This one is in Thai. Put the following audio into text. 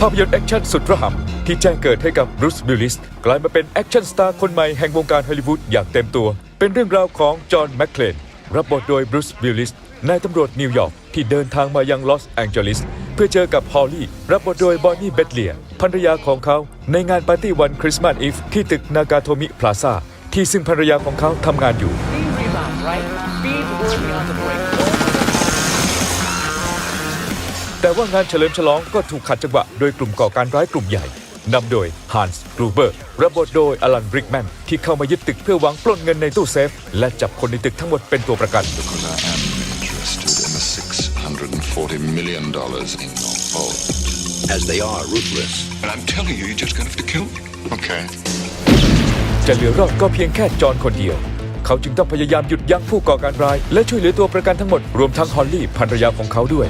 ภาพยนตร์แอคชั่นสุดระห่ำที่แจ้งเกิดให้กับบรูซวิลลิสกลายมาเป็นแอคชั่นสตาร์คนใหม่แห่งวงการฮอลลีวูดอย่างเต็มตัว เป็นเรื่องราวของจอห์นแมคเคลนรับบทโดยบรูซวิลลิสนายตำรวจนิวยอร์กที่เดินทางมายังลอสแองเจลิสเพื่อเจอกับฮอลลี่รับบทโดยบอนนี่เบตเลียภรรยาของเขา ในงานปาร์ตี้วันคริสต์มาสอีฟที่ตึกนากาโทมิพลาซาที่ซึ่งภรรยาของเขาทำงานอยู่ แต่ว่างานเฉลิมฉลองก็ถูกขัดจังหวะโดยกลุ่มก่อการร้ายกลุ่มใหญ่นำโดยฮันส์กรูเบอร์รับบทโดยอลันบริกแมนที่เข้ามายึดตึกเพื่อหวังปล้นเงินในตู้เซฟ และจับคนในตึกทั้งหมดเป็นตัวประกัน Because I am interested in the $640 million in your vault. as they are ruthless. And I'm telling you, you're just gonna have to kill me. Okay. จะเหลือรอดก็เพียงแค่จอห์นคนเดียว เขาจึงต้องพยายามหยุดยั้งผู้ก่อการร้าย และช่วยเหลือตัวประกันทั้งหมดรวมทั้งฮอลลี่ภรรยาของเขาด้วย